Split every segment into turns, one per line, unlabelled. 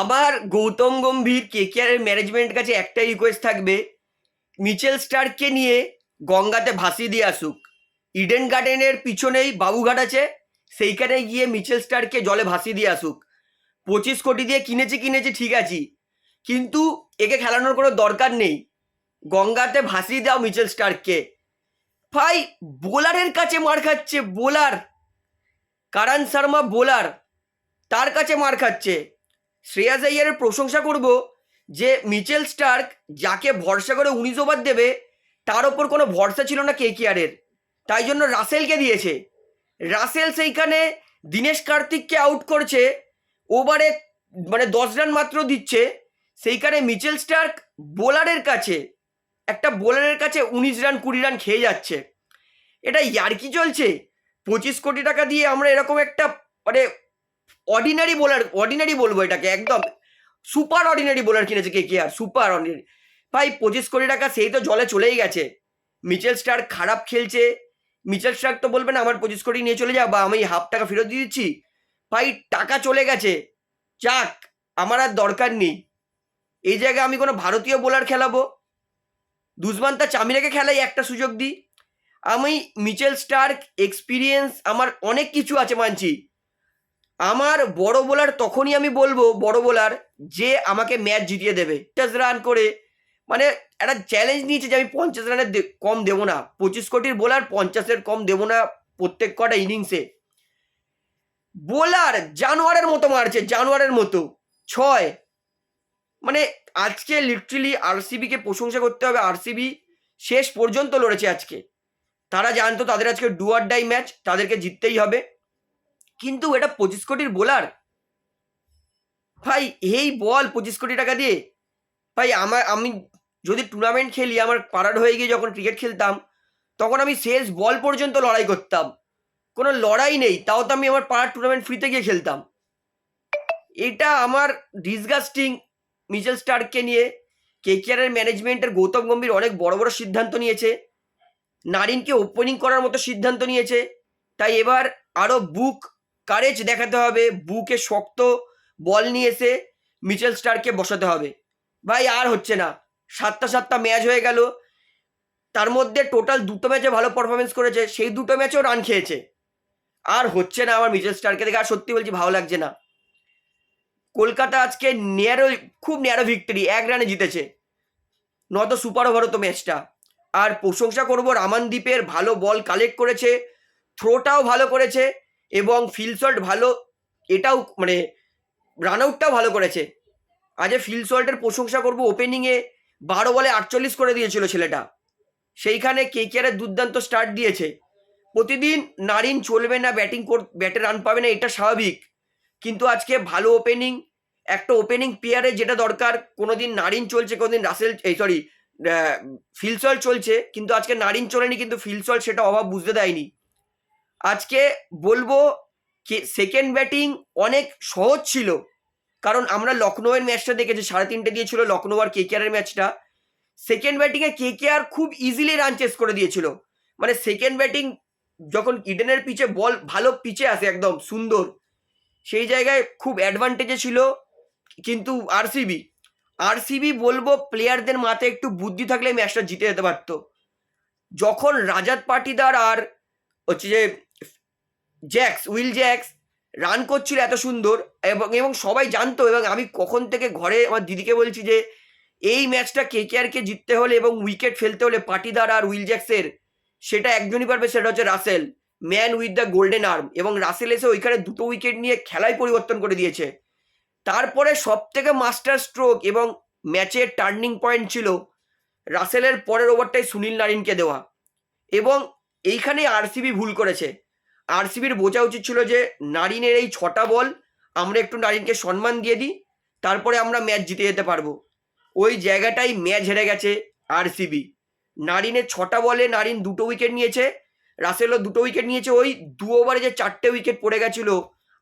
আমার গৌতম গম্ভীর কেকেআরের ম্যানেজমেন্ট কাছে একটাই রিকোয়েস্ট থাকবে মিচেল স্টার্ককে নিয়ে গঙ্গাতে ভাসিয়ে দিয়ে আসুক। ইডেন গার্ডেনের পিছনেই বাবুঘাট আছে, সেইখানে গিয়ে মিচেল স্টারকে জলে ভাসিয়ে দিয়ে আসুক। পঁচিশ কোটি দিয়ে কিনেছে কিনেছে, ঠিক আছে। কিন্তু একে খেলানোর কোনো দরকার নেই। গঙ্গাতে ভাসিয়ে দাও মিচেল স্টার্ককে ভাই, বোলারের কাছে মার খাচ্ছে, বোলার। কারণ শর্মা বোলার, তার কাছে মার খাচ্ছে। শ্রেয়াস আইয়ারের প্রশংসা করব যে মিচেল স্টার্ক যাকে ভরসা করে উনিশ ওভার দেবে, তার ওপর কোনো ভরসা ছিল না কেকিআরের। তাই জন্য রাসেলকে দিয়েছে। রাসেল সেইখানে দীনেশ কার্তিককে আউট করছে, ওভারে মানে দশ রান মাত্র দিচ্ছে। সেইখানে মিচেল স্টার্ক বোলারের কাছে, একটা বোলারের কাছে উনিশ রান কুড়ি রান খেয়ে যাচ্ছে। এটা ইয়ার্কি চলছে? পঁচিশ কোটি টাকা দিয়ে আমরা এরকম একটা মানে অর্ডিনারি বোলার অর্ডিনারি বলব এটাকে, একদম সুপার অর্ডিনারি বোলার কিনেছে কে কে আর সুপার অর্ডিনারি ভাই, পঁচিশ কোটি টাকা, সেই তো জলে চলেই গেছে। মিচেল স্টার খারাপ খেলছে। মিচেল স্টার তো বলবে না, আমার পঁচিশ কোটি নিয়ে চলে যাও বা আমি হাফ টাকা ফেরত দিয়ে দিচ্ছি। ভাই, টাকা চলে গেছে। যাক, আমার আর দরকার নেই। এই জায়গায় আমি কোনো ভারতীয় বোলার খেলাবো। দুজমান তা চামিরাকে খেলাই, একটা সুযোগ দিই। আমি মিচেল স্টার্ক এক্সপিরিয়েন্স আমার অনেক কিছু আছে মানছি। আমার বড় বোলার তখনই আমি বলব, বড় বোলার যে আমাকে ম্যাচ জিতিয়ে দেবে। পঞ্চাশ রান করে। মানে একটা চ্যালেঞ্জ নিয়েছে যে আমি পঞ্চাশ রানের কম দেবো না। পঁচিশ কোটির বোলার পঞ্চাশের কম দেবো না প্রত্যেক কটা ইনিংসে বোলার জানোয়ারের মতো মারছে, জানোয়ারের মতো। ছয়। মানে আজকে লিটারেলি আরসিবিকে প্রশংসা করতে হবে। আরসিবি শেষ পর্যন্ত লড়েছে আজকে। তারা জানতো তাদের আজকে ডুয়ার ডাই ম্যাচ তাদেরকে জিততেই হবে। কিন্তু এটা পঁচিশ কোটির বোলার। ভাই, এই বল পঁচিশ কোটি টাকা দিয়ে। ভাই, আমার, আমি যদি টুর্নামেন্ট খেলি, আমার পাড়ার হয়ে গিয়ে যখন ক্রিকেট খেলতাম, তখন আমি শেষ বল পর্যন্ত লড়াই করতাম। কোনো লড়াই নেই, তাও তো আমি আমার পাড়ার টুর্নামেন্ট ফ্রিতে গিয়ে খেলতাম। এটা আমার ডিসগাস্টিং মিচেল স্টার্ককে নিয়ে কে কেকেআরের ম্যানেজমেন্টের গৌতম গম্ভীর অনেক বড় বড় সিদ্ধান্ত নিয়েছে। নারিনকে ওপেনিং করার মতো সিদ্ধান্ত নিয়েছে। তাই এবার আরও বুক কারেজ দেখাতে হবে, বুকে শক্ত বল নিয়ে এসে মিচেল স্টারকে বসাতে হবে। ভাই, আর হচ্ছে না। সাতটা সাতটা ম্যাচ হয়ে গেল। তার মধ্যে টোটাল দুটো ম্যাচে ভালো পারফরমেন্স করেছে, সেই দুটো ম্যাচেও রান খেয়েছে। আর হচ্ছে না আমার মিচেল স্টারকে দেখে, আর সত্যি বলছি ভালো লাগছে না। কলকাতা আজকে ন্যারো খুব ন্যারো ভিক্টরি এক রানে জিতেছে। নত সুপার ওভার হতো ম্যাচটা আর প্রশংসা করব রামানদ্বীপের ভালো বল কালেক্ট করেছে। থ্রোটাও ভালো করেছে। এবং ফিলসল্ট ভালো, এটাও মানে রান আউটটাও ভালো করেছে। আজ ফিলসল্টের প্রশংসা করব ওপেনিংয়ে বারো বলে আটচল্লিশ করে দিয়েছিল ছেলেটা। সেইখানে কে কেকেআরের দুর্দান্ত স্টার্ট দিয়েছে। প্রতিদিন নারিন চলবে না ব্যাটিং কর ব্যাটে রান পাবে না, এটা স্বাভাবিক। কিন্তু আজকে ভালো ওপেনিং একটা ওপেনিং প্লেয়ারে যেটা দরকার কোনো দিন নারিন চলছে কোনো দিন রাসেল, এই সরি ফিলসল চলছে, কিন্তু আজকে নারিন চলেনি, কিন্তু ফিলসল সেটা অভাব বুঝতে দেয়নি। আজকে বলব কি সেকেন্ড ব্যাটিং অনেক সহজ ছিল। কারণ আমরা লখনৌয়ের ম্যাচটা দেখেছি, সাড়ে তিনটে দিয়েছিল লখনৌ আর কেকেআরের ম্যাচটা সেকেন্ড ব্যাটিংয়ে কেকেআর খুব ইজিলি রান চেস করে দিয়েছিল। মানে সেকেন্ড ব্যাটিং যখন ইডেনের পিচে বল ভালো পিচে আসে একদম, সুন্দর, সেই জায়গায় খুব অ্যাডভান্টেজে ছিল। কিন্তু আরসিবি আরসিবি বলব প্লেয়ারদের মাথায় একটু বুদ্ধি থাকলে ম্যাচটা জিতে যেতে পারতো। যখন রাজাত পাটিদার আর হচ্ছে যে জ্যাক্স উইল জ্যাক্স রান করছিল এত সুন্দর এবং এবং সবাই জানতো এবং আমি কখন থেকে ঘরে আমার দিদিকে বলছি যে, এই ম্যাচটা কে কে জিততে হলে এবং উইকেট ফেলতে হলে পাটিদার আর উইল জ্যাক্সের সেটা একজনই পারবে, সেটা হচ্ছে Russell man with the golden arm এবং রাসেল এসে ওইখানে দুটো উইকেট নিয়ে খেলাই পরিবর্তন করে দিয়েছে। তারপরে সব থেকে মাস্টার স্ট্রোক এবং ম্যাচের টার্নিং পয়েন্ট ছিল রাসেলের পরের ওভারটাই সুনীল নারিনকে দেওয়া এবং এইখানেই আরসিবি ভুল করেছে। আরসিবির বোঝা উচিত ছিল যে নারিনের এই ছটা বল আমরা একটু নারিনকে সম্মান দিয়ে দিই, তারপরে আমরা ম্যাচ জিতে যেতে পারব। ওই জায়গাটাই ম্যাচ হেরে গেছে আরসিবি নারিনের ছটা বলে নারিন দুটো উইকেট নিয়েছে, রাসেলও দুটো উইকেট নিয়েছে, ওই দু ওভারে যে চারটে উইকেট পড়ে গেছিল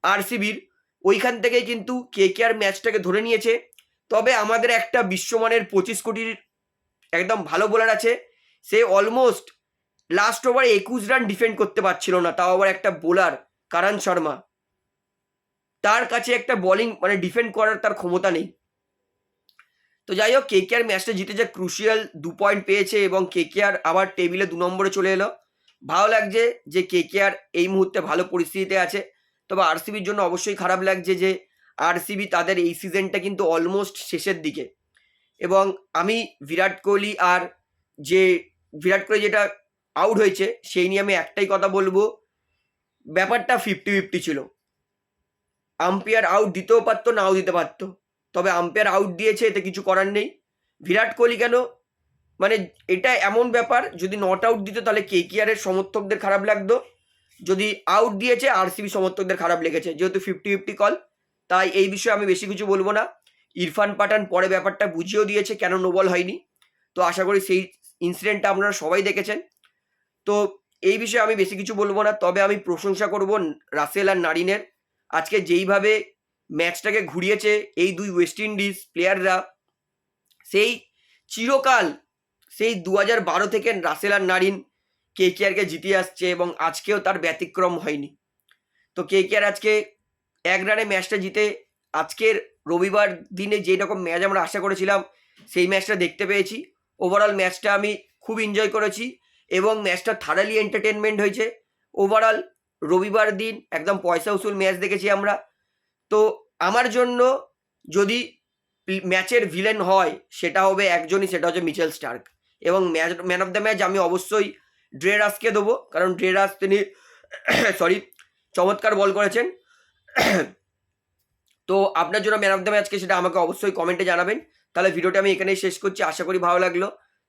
আরসিবির ওইখান থেকেই কিন্তু কে কে আর ম্যাচটাকে ধরে নিয়েছে। তবে আমাদের একটা বিশ্বমানের পঁচিশ কোটির একদম ভালো বোলার আছে, সে অলমোস্ট লাস্ট ওভারে একুশ রান ডিফেন্ড করতে পারছিল না, তাও আবার একটা বোলার কারণ শর্মা। তার কাছে একটা বোলিং মানে ডিফেন্ড করার তার ক্ষমতা নেই। তো যাই হোক কেকেআর ম্যাচটা জিতে যে ক্রুশিয়াল দু পয়েন্ট পেয়েছে এবং কেকেআর আবার টেবিলে দু নম্বরে চলে এলো। ভালো লাগছে যে কেকেআর এই মুহূর্তে ভালো পরিস্থিতিতে আছে। তবে আরসিবির জন্য অবশ্যই খারাপ লাগছে যে আরসিবি তাদের এই সিজনটা কিন্তু অলমোস্ট শেষের দিকে। এবং আমি বিরাট কোহলি আর যে, বিরাট কোহলি যেটা আউট হয়েছে, সেই নিয়ে আমি একটাই কথা বলব। ব্যাপারটা ফিফটি ফিফটি ছিল। আম্পায়ার আউট দিতেও পারতো, নাও দিতে পারতো। তবে আম্পায়ার আউট দিয়েছে, এতে কিছু করার নেই। বিরাট কোহলি কেন? মানে এটা এমন ব্যাপার, যদি নট আউট দিত, তাহলে কে কেয়ারের সমর্থকদের খারাপ লাগতো। যদি আউট দিয়েছে আরসিবি সমর্থকদের খারাপ লেগেছে। যেহেতু ফিফটি ফিফটি কল তাই এই বিষয়ে আমি বেশি কিছু বলব না। ইরফান পাঠান পরে ব্যাপারটা বুঝিয়েও দিয়েছে, কেন নোবল হয়নি। তো আশা করি সেই ইনসিডেন্টটা আপনারা সবাই দেখেছেন। তো এই বিষয়ে আমি বেশি কিছু বলব না। তবে আমি প্রশংসা করব রাসেল আর নারিনের। আজকে যেইভাবে ম্যাচটাকে ঘুরিয়েছে এই দুই ওয়েস্ট ইন্ডিজ প্লেয়াররা, সেই চিরকাল সেই দু হাজার বারো থেকে রাসেল আর নারিন কে কেআরকে জিতিয়ে আসছে এবং আজকেও তার ব্যতিক্রম হয়নি। তো কে কেআর আজকে এক রানে ম্যাচটা জিতে আজকের রবিবার দিনে যেই রকম ম্যাচ আমরা আশা করেছিলাম, সেই ম্যাচটা দেখতে পেয়েছি। ওভারঅল ম্যাচটা আমি খুব এনজয় করেছি। এবং ম্যাচটা থারালি এন্টারটেনমেন্ট হয়েছে। ওভারঅল রবিবার দিন একদম পয়সা উসুল ম্যাচ দেখেছি আমরা। তো আমার জন্য যদি ম্যাচের ভিলেন হয়, সেটা হবে একজনই, সেটা হচ্ছে মিচেল স্টার্ক। এবং match, man of the match আমি অবশ্যই ড্রেরাসকে দেবো, কারণ ড্রেরাস তিনি সরি, চমৎকার বল করেছেন। তো আপনার জন্য ম্যান অফ দ্য ম্যাচকে সেটা আমাকে অবশ্যই কমেন্টে জানাবেন। তাহলে ভিডিওটা আমি এখানেই শেষ করছি। আশা করি ভালো লাগল।